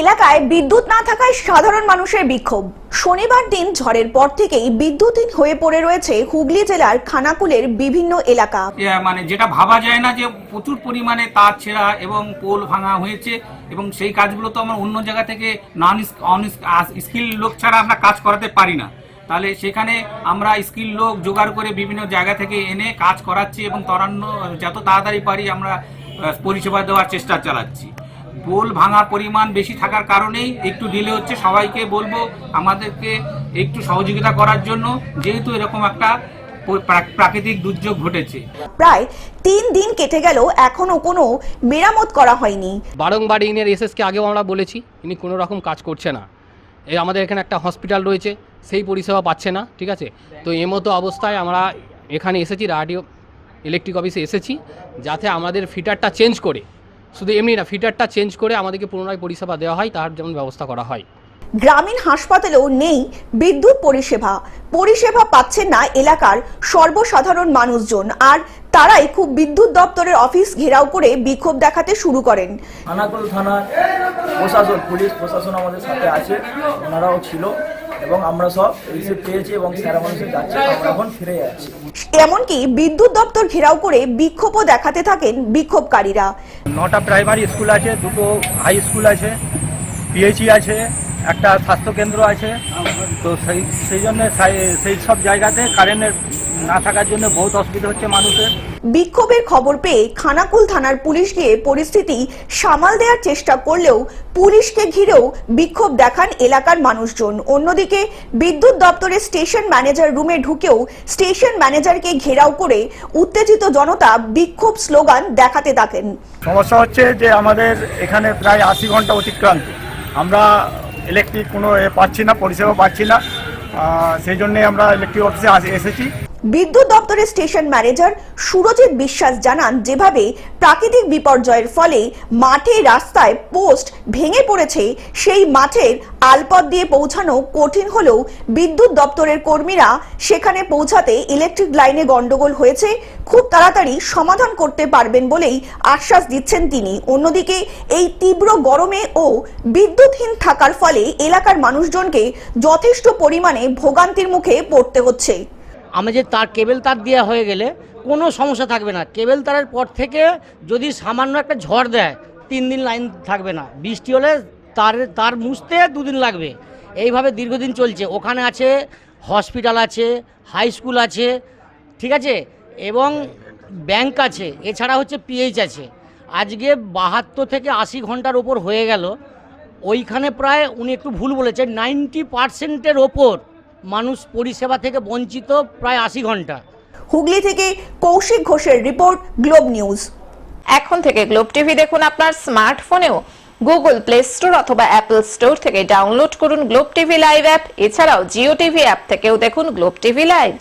এলাকায় বিদ্যুৎ না থাকায় সাধারণ মানুষের বিক্ষোভ। শনিবার দিন ঝড়ের পর থেকেই বিদ্যুৎহীন হয়ে পড়ে রয়েছে হুগলি জেলার খানাকুলের বিভিন্ন এলাকা। মানে যেটা ভাবা যায় না যে প্রচুর পরিমাণে তার ছেঁড়া এবং পোল ভাঙা হয়েছে এবং সেই কাজগুলো তো আমরা অন্য জায়গা থেকে নন স্কিল লোক ছাড়া আমরা কাজ করাতে পারি না। তাহলে সেখানে আমরা স্কিল লোক জোগাড় করে বিভিন্ন জায়গা থেকে এনে কাজ করাচ্ছি এবং তরান্ন যত তাড়াতাড়ি পারি আমরা পরিষেবা দেওয়ার চেষ্টা চালাচ্ছি। পোল ভাঙার পরিমাণ বেশি থাকার কারণেই একটু ডিলে হচ্ছে। সবাইকে বলব আমাদেরকে একটু সহযোগিতা করার জন্য যেহেতু এরকম একটা প্রাকৃতিক দুর্যোগ ঘটেছে। প্রায় তিন দিন কেটে গেল এখনও কোনো মেরামত করা হয়নি। বারংবার ইনের এসএসকে আগেও আমরা বলেছি ইনি কোনো রকম কাজ করছে না। এই আমাদের এখানে একটা হসপিটাল রয়েছে সেই পরিষেবা পাচ্ছে না ঠিক আছে? তো এই মতো অবস্থায় আমরা এখানে এসেছি রাডিও ইলেকট্রিক অফিসে এসেছি যাতে আমাদের ফিটারটা চেঞ্জ করে। শুধু এমনি না ফিটারটা চেঞ্জ করে আমাদেরকে পুনরায় পরিষেবা দেওয়া হয় তার যেমন ব্যবস্থা করা হয়। গ্রামীণ হাসপাতালেও নেই বিদ্যুৎ পরিষেবা। পরিষেবা পাচ্ছেন না এলাকার সর্বসাধারণ মানুষজন আর তারাই খুব বিদ্যুৎ দপ্তরের অফিস ঘেরাও করে বিক্ষোভ দেখাতে শুরু করেন। থানার প্রশাসন পুলিশ প্রশাসন আমাদের সাথে আছে ওনারাও ছিল। এবং আমরা সব রিসিভ পেয়েছি এবং স্যার মানুষের যাচ্ছে আমরা এখন ফিরে যাচ্ছি। এমনকি বিদ্যুৎ দপ্তর ঘেরাও করে বিক্ষোভও দেখাতে থাকেন বিক্ষোভকারীরা। নটা প্রাইমারি স্কুল আছে দুটো হাই স্কুল আছে পিএইচই আছে একটা স্বাস্থ্যকেন্দ্র আছে। তো সেই সেই জন্য সাই- সেই সব জায়গাতে কারেন্টের না থাকার জন্য বহুত অসুবিধা হচ্ছে মানুষের। বিক্ষোভের খবর পেয়ে খানাকুল থানার পুলিশ গিয়ে পরিস্থিতি সামাল দেওয়ার চেষ্টা করলেও পুলিশকে ঘিরেও বিক্ষোভ দেখান এলাকার মানুষজন। অন্যদিকে বিদ্যুৎ দপ্তরের স্টেশন ম্যানেজার রুমে ঢুকেও স্টেশন ম্যানেজারকে ঘেরাও করে উত্তেজিত জনতা বিক্ষোভ স্লোগান দেখাতে থাকেন। সমস্যা হচ্ছে যে আমাদের এখানে প্রায় আশি ঘণ্টা অতিক্রান্ত। আমরা ইলেকট্রিক কোনো পাচ্ছি না, পরিষেবা পাচ্ছি না। সেই জন্যে আমরা ইলেকট্রিক অফিসে এসেছি। বিদ্যুৎ দপ্তরের স্টেশন ম্যানেজার সুরজিৎ বিশ্বাস জানান, যেভাবে প্রাকৃতিক বিপর্যয়ের ফলে মাঠে রাস্তায় পোস্ট ভেঙে পড়েছে, সেই মাঠের আলপথ দিয়ে পৌঁছানো কঠিন হলেও বিদ্যুৎ দপ্তরের কর্মীরা সেখানে পৌঁছাতে ইলেকট্রিক লাইনে গন্ডগোল হয়েছে। খুব তাড়াতাড়ি সমাধান করতে পারবেন বলেই আশ্বাস দিচ্ছেন তিনি। অন্যদিকে এই তীব্র গরমে ও বিদ্যুৎহীন থাকার ফলে এলাকার মানুষজনকে যথেষ্ট পরিমাণে ভোগান্তির মুখে পড়তে হচ্ছে। আমাদের তার কেবেল তার দেওয়া হয়ে গেলে কোনো সমস্যা থাকবে না। কেবেল তারের পর থেকে যদি সামান্য একটা ঝড় দেয়, তিন দিন লাইন থাকবে না। বৃষ্টি হলে তার তার মুছতে দুদিন লাগবে। এইভাবে দীর্ঘদিন চলছে। ওখানে আছে, হসপিটাল আছে, হাই স্কুল আছে, ঠিক আছে? এবং ব্যাংক আছে, এছাড়া হচ্ছে পিএইচ আছে। আজকে বাহাত্তর থেকে আশি ঘণ্টার ওপর হয়ে গেল। ওইখানে প্রায় উনি একটু ভুল বলেছে নাইনটি পার্সেন্টের ওপর মানুষ পরিষেবা থেকে বঞ্চিত প্রায় আশি ঘণ্টা। হুগলি থেকে কৌশিক ঘোষের রিপোর্ট গ্লোব নিউজ। এখন থেকে গ্লোব টিভি দেখুন আপনার স্মার্টফোনেও। গুগল প্লে স্টোর অথবা অ্যাপল স্টোর থেকে ডাউনলোড করুন গ্লোব টিভি লাইভ অ্যাপ। এছাড়াও জিও টিভি অ্যাপ থেকেও দেখুন গ্লোব টিভি লাইভ।